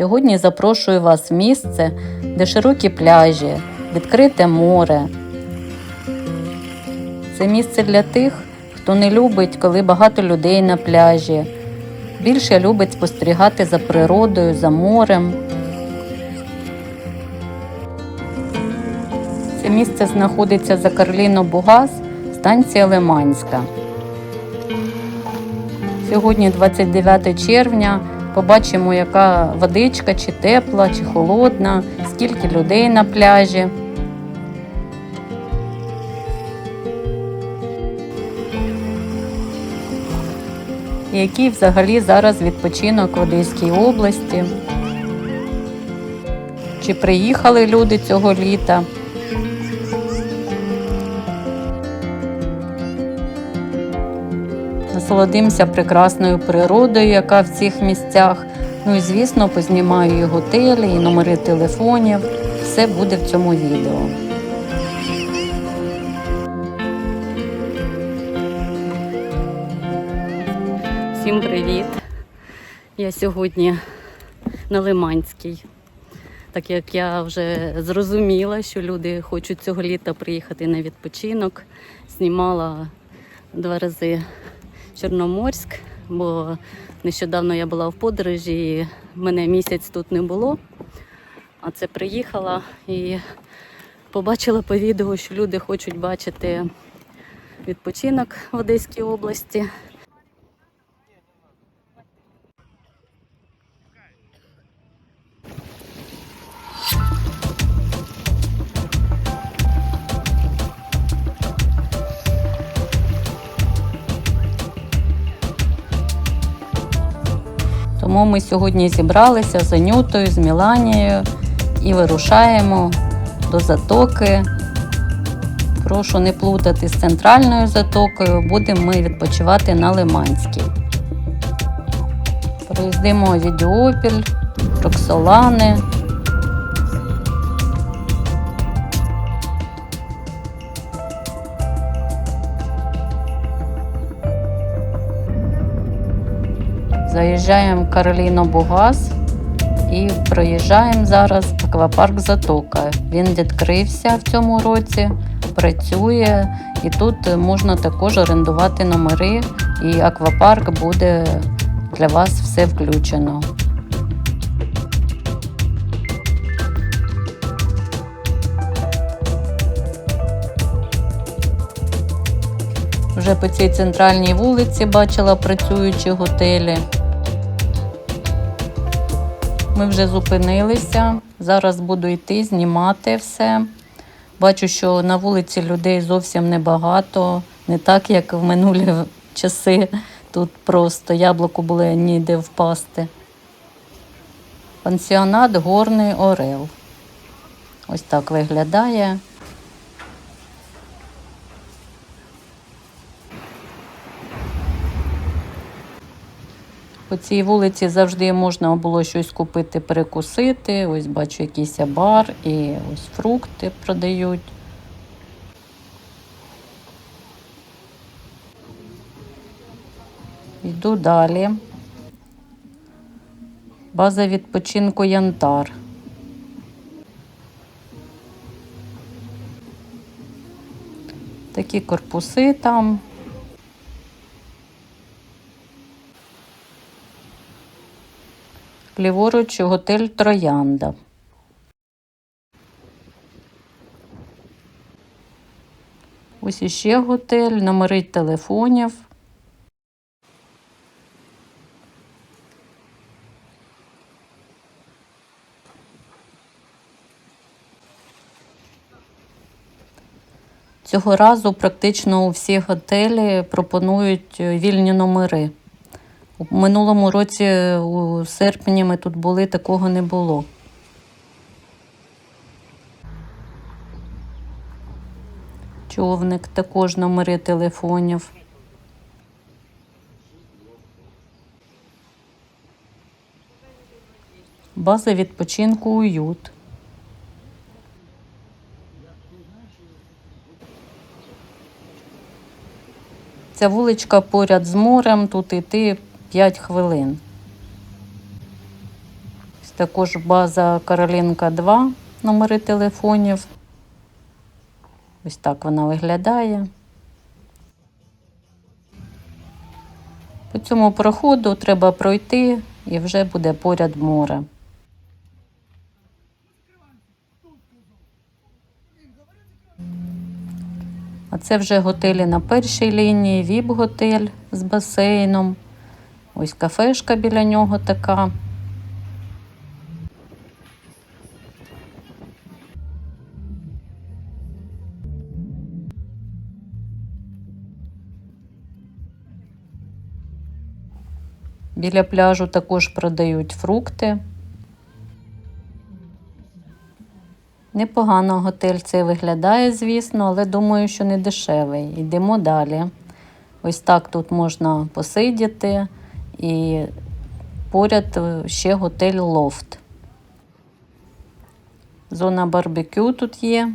Сьогодні запрошую вас в місце, де широкі пляжі, відкрите море. Це місце для тих, хто не любить, коли багато людей на пляжі. Більше любить спостерігати за природою, за морем. Це місце знаходиться за Карліно Бугас, станція Лиманська. Сьогодні 29 червня. Побачимо, яка водичка, чи тепла, чи холодна, скільки людей на пляжі. Який взагалі зараз відпочинок в Одеській області? Чи приїхали люди цього літа? Насолодимося прекрасною природою, яка в цих місцях. Ну і звісно, познімаю і готелі, і номери телефонів. Все буде в цьому відео. Всім привіт! Я сьогодні на Лиманській. Так як я вже зрозуміла, що люди хочуть цього літа приїхати на відпочинок, знімала два рази Чорноморськ, бо нещодавно я була в подорожі, і мене місяць тут не було. А це приїхала і побачила по відео, що люди хочуть бачити відпочинок в Одеській області. Тому ми сьогодні зібралися з Анютою, з Міланією і вирушаємо до затоки. Прошу не плутати з центральною затокою, будемо ми відпочивати на Лиманській. Проїздимо Відіопіль, Роксолани. Заїжджаємо в Кароліно Бугас і проїжджаємо зараз аквапарк Затока. Він відкрився в цьому році, працює, і тут можна також орендувати номери, і аквапарк буде для вас все включено. Вже по цій центральній вулиці бачила працюючі готелі. Ми вже зупинилися. Зараз буду йти, знімати все. Бачу, що на вулиці людей зовсім небагато, не так, як в минулі часи. Тут просто яблуку було ніде впасти. Пансіонат Горний Орел. Ось так виглядає. По цій вулиці завжди можна було щось купити, перекусити. Ось бачу якийсь бар і ось фрукти продають. Йду далі. База відпочинку Янтар. Такі корпуси там. Ліворуч готель Троянда. Ось іще готель, номери телефонів. Цього разу практично у всі готелі пропонують вільні номери. У минулому році, у серпні, ми тут були, такого не було. Човник, також номери телефонів. База відпочинку уют. Ця вуличка поряд з морем, тут іти 5 хвилин. Також база Каролінка 2, номери телефонів. Ось так вона виглядає. По цьому проходу треба пройти і вже буде поряд море. А це вже готелі на першій лінії, віп-готель з басейном. Ось кафешка біля нього така. Біля пляжу також продають фрукти. Непогано готель цей виглядає, звісно, але думаю, що не дешевий. Йдемо далі. Ось так тут можна посидіти і поряд е, ще готель Лофт. Зона барбекю тут є.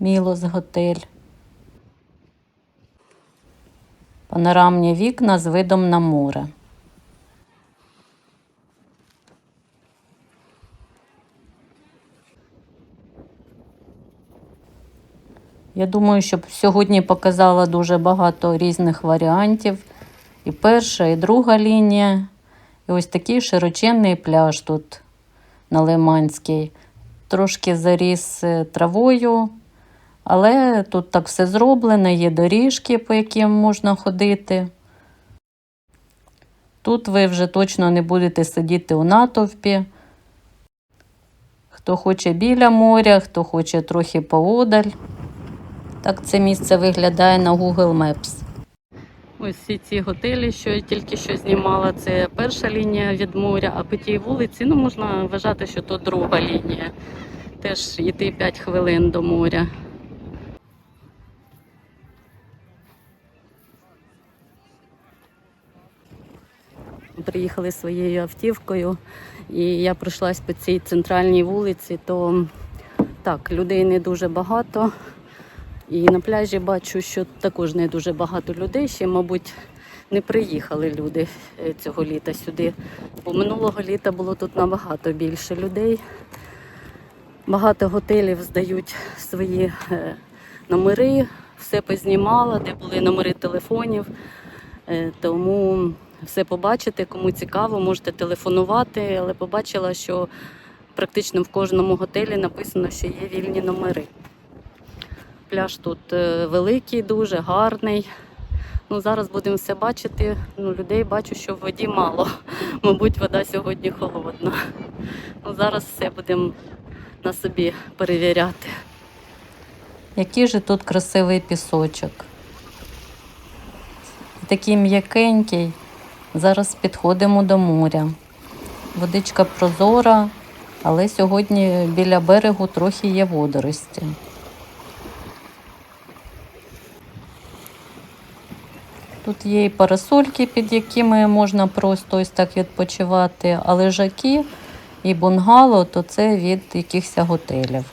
Мілос готель. Панорамні вікна з видом на море. Я думаю, що сьогодні показала дуже багато різних варіантів. І перша, і друга лінія. І ось такий широченний пляж тут на Лиманській. Трошки заріс е, травою, але тут так все зроблено, є доріжки, по яким можна ходити. Тут ви вже точно не будете сидіти у натовпі. Хто хоче біля моря, хто хоче трохи поодаль. Так це місце виглядає на Google Maps. Ось всі ці готелі, що я тільки що знімала, це перша лінія від моря, а по тій вулиці ну, можна вважати, що то друга лінія. Теж йти 5 хвилин до моря. Приїхали своєю автівкою, і я пройшлась по цій центральній вулиці, то так, людей не дуже багато. І на пляжі бачу, що також не дуже багато людей. Ще, мабуть, не приїхали люди е, цього літа сюди. Бо минулого літа було тут набагато більше людей. Багато готелів здають свої е, номери, все познімала, де були номери телефонів. Е, Тому все побачите, кому цікаво, можете телефонувати, але побачила, що практично в кожному готелі написано, що є вільні номери. Пляж тут е, великий, дуже гарний. Ну, зараз будемо все бачити. Ну, людей бачу, що в воді мало. Мабуть, вода сьогодні холодна. Ну, зараз все будемо на собі перевіряти. Який же тут красивий пісочок. Такий м'якенький. Зараз підходимо до моря. Водичка прозора, але сьогодні біля берегу трохи є водорості. Тут є і парасольки, під якими можна просто ось так відпочивати, а лежаки і бунгало, то це від якихось готелів.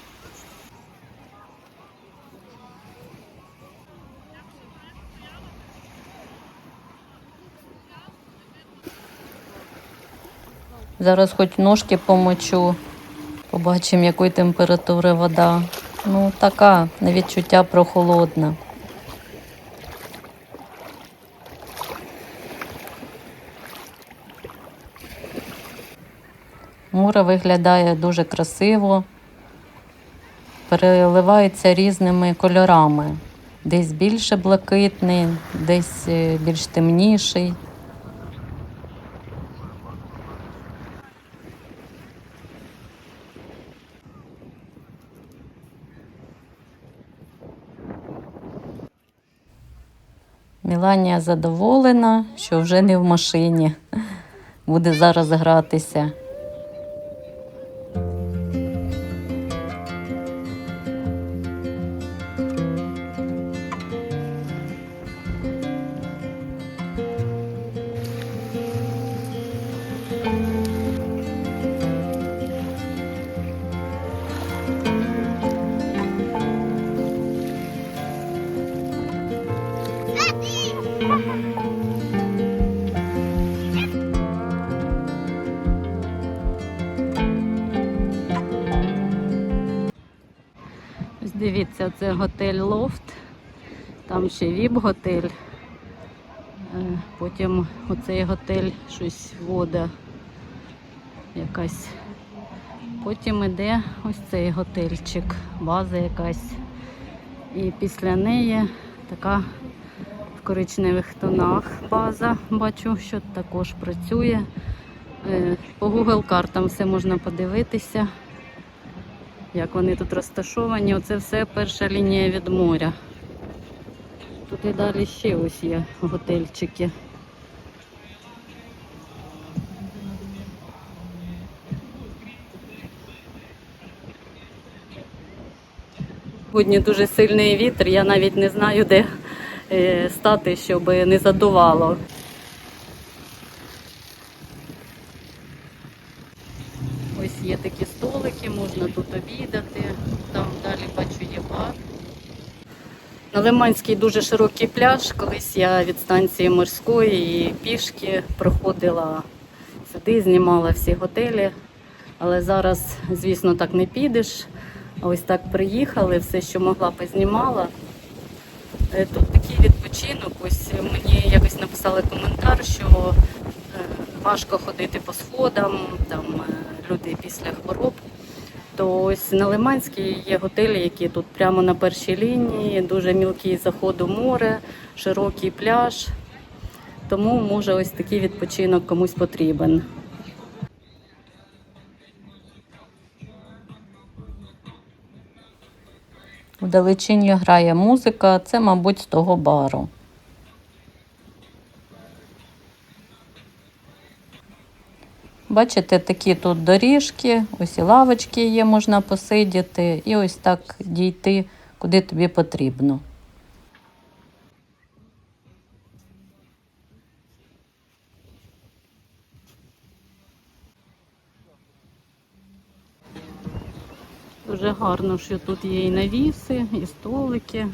Зараз хоч ножки помочу, побачимо, якої температури вода. Ну, така, на відчуття прохолодна. Море виглядає дуже красиво, переливається різними кольорами. Десь більше блакитний, десь е, більш темніший. Міланія задоволена, що вже не в машині. Буде зараз гратися. Дивіться, це готель Лофт. Там ще віп-готель. Е, Потім оцей готель щось вода якась. Потім іде ось цей готельчик, база якась. І після неї така в коричневих тонах база. Бачу, що також працює. Е, По Google картам все можна подивитися, як вони тут розташовані. Оце все перша лінія від моря. Тут і далі ще ось є готельчики. Сьогодні дуже сильний вітер, я навіть не знаю, де е, стати, щоб не задувало. Ось є такі столики, можна тут обідати. Там далі бачу є бар. На Лиманський дуже широкий пляж. Колись я від станції морської і пішки проходила сюди, знімала всі готелі. Але зараз, звісно, так не підеш. А ось так приїхали, все, що могла, познімала. Е, Тут такий відпочинок. Ось мені якось написали коментар, що е, важко ходити по сходам, там е, люди після хвороб. То ось на Лиманській є готелі, які тут прямо на першій лінії, дуже мілкий заход у море, широкий пляж. Тому може ось такий відпочинок комусь потрібен. Вдалечині грає музика, це, мабуть, з того бару. Бачите, такі тут доріжки, ось і лавочки є, можна посидіти, і ось так дійти, куди тобі потрібно. Дуже гарно, що тут є і навіси, і столики.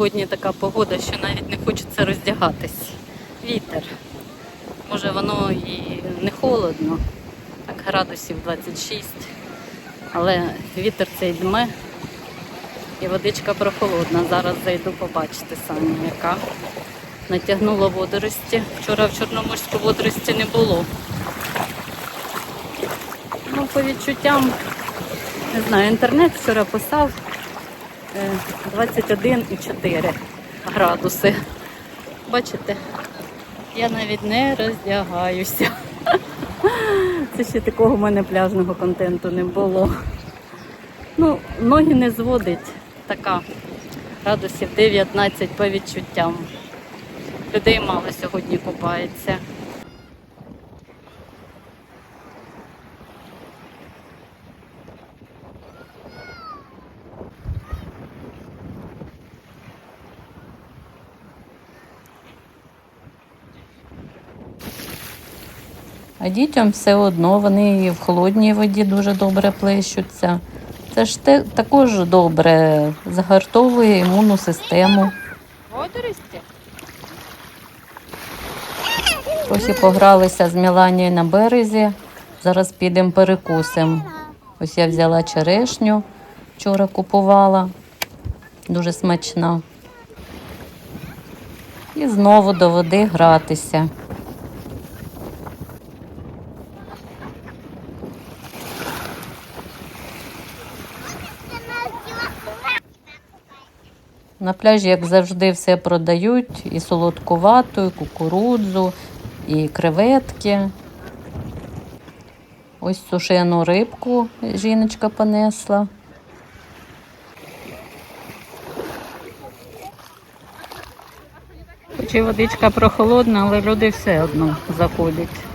Сьогодні така погода, що навіть не хочеться роздягатись. Вітер. Може воно і не холодно, так градусів 26, але вітер цей дме і водичка прохолодна. Зараз зайду побачити самі, яка натягнула водорості. Вчора в Чорноморську водорості не було. Ну, по відчуттям, не знаю, інтернет вчора писав. Е, 21,4 градуси. Бачите, я навіть не роздягаюся. Це ще такого в мене пляжного контенту не було. Ну, ноги не зводить така. Градусів 19 по відчуттям. Людей мало сьогодні купається. А дітям все одно, вони і в холодній воді дуже добре плещуться. Це ж те, також добре загартовує імунну систему. Водорості? Ось і погралися з Міланією на березі. Зараз підемо перекусимо. Ось я взяла черешню, вчора купувала. Дуже смачна. І знову до води гратися. На пляжі, як завжди, все продають: і солодкувату, і кукурудзу, і креветки. Ось сушену рибку жіночка понесла. Хоч і водичка прохолодна, але люди все одно заходять.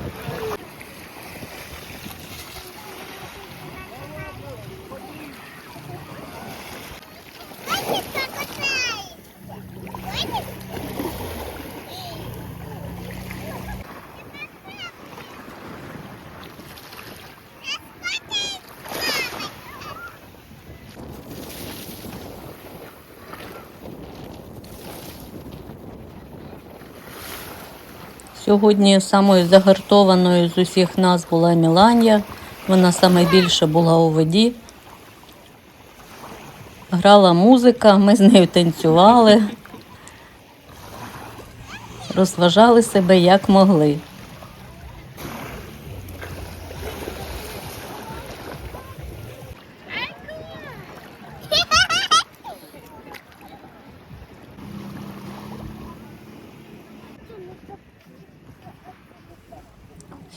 Сьогодні самою загартованою з усіх нас була Міланія. Вона найбільше була у воді. Грала музика, ми з нею танцювали, розважали себе як могли.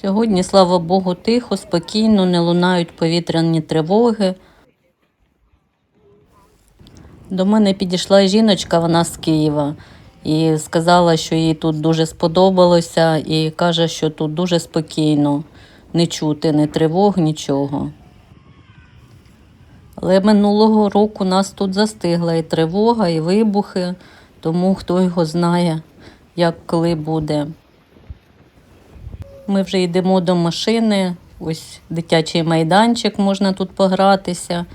Сьогодні, слава Богу, тихо, спокійно, не лунають повітряні тривоги. До мене підійшла жіночка, вона з Києва, і сказала, що їй тут дуже сподобалося, і каже, що тут дуже спокійно, не чути ні тривог, нічого. Але минулого року нас тут застигла і тривога, і вибухи, тому хто його знає, як коли буде. Ми вже йдемо до машини. Ось дитячий майданчик, можна тут погратися.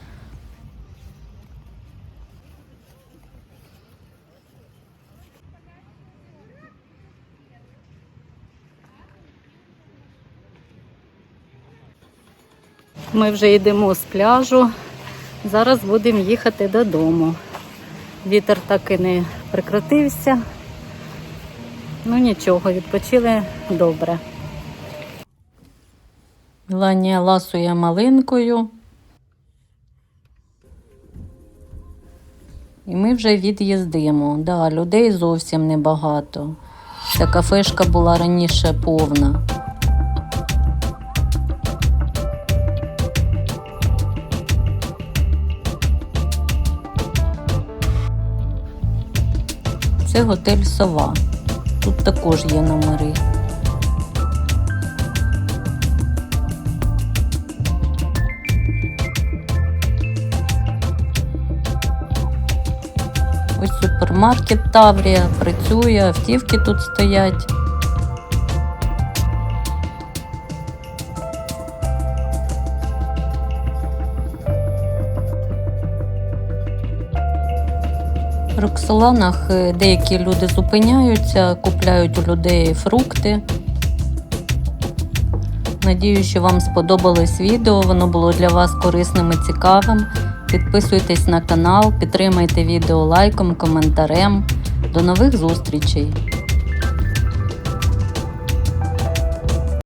Ми вже йдемо з пляжу. Зараз будемо їхати додому. Вітер так і не прекратився. Ну нічого, відпочили добре. Меланія ласує малинкою. І ми вже від'їздимо. Да, людей зовсім небагато. Ця кафешка була раніше повна. Це готель Сова. Тут також є номери. Ось супермаркет Таврія працює, автівки тут стоять. В Роксоланах е, деякі люди зупиняються, купляють у людей фрукти. Надію, що вам сподобалось відео, воно було для вас корисним і цікавим. Підписуйтесь на канал, підтримайте відео лайком, коментарем. До нових зустрічей!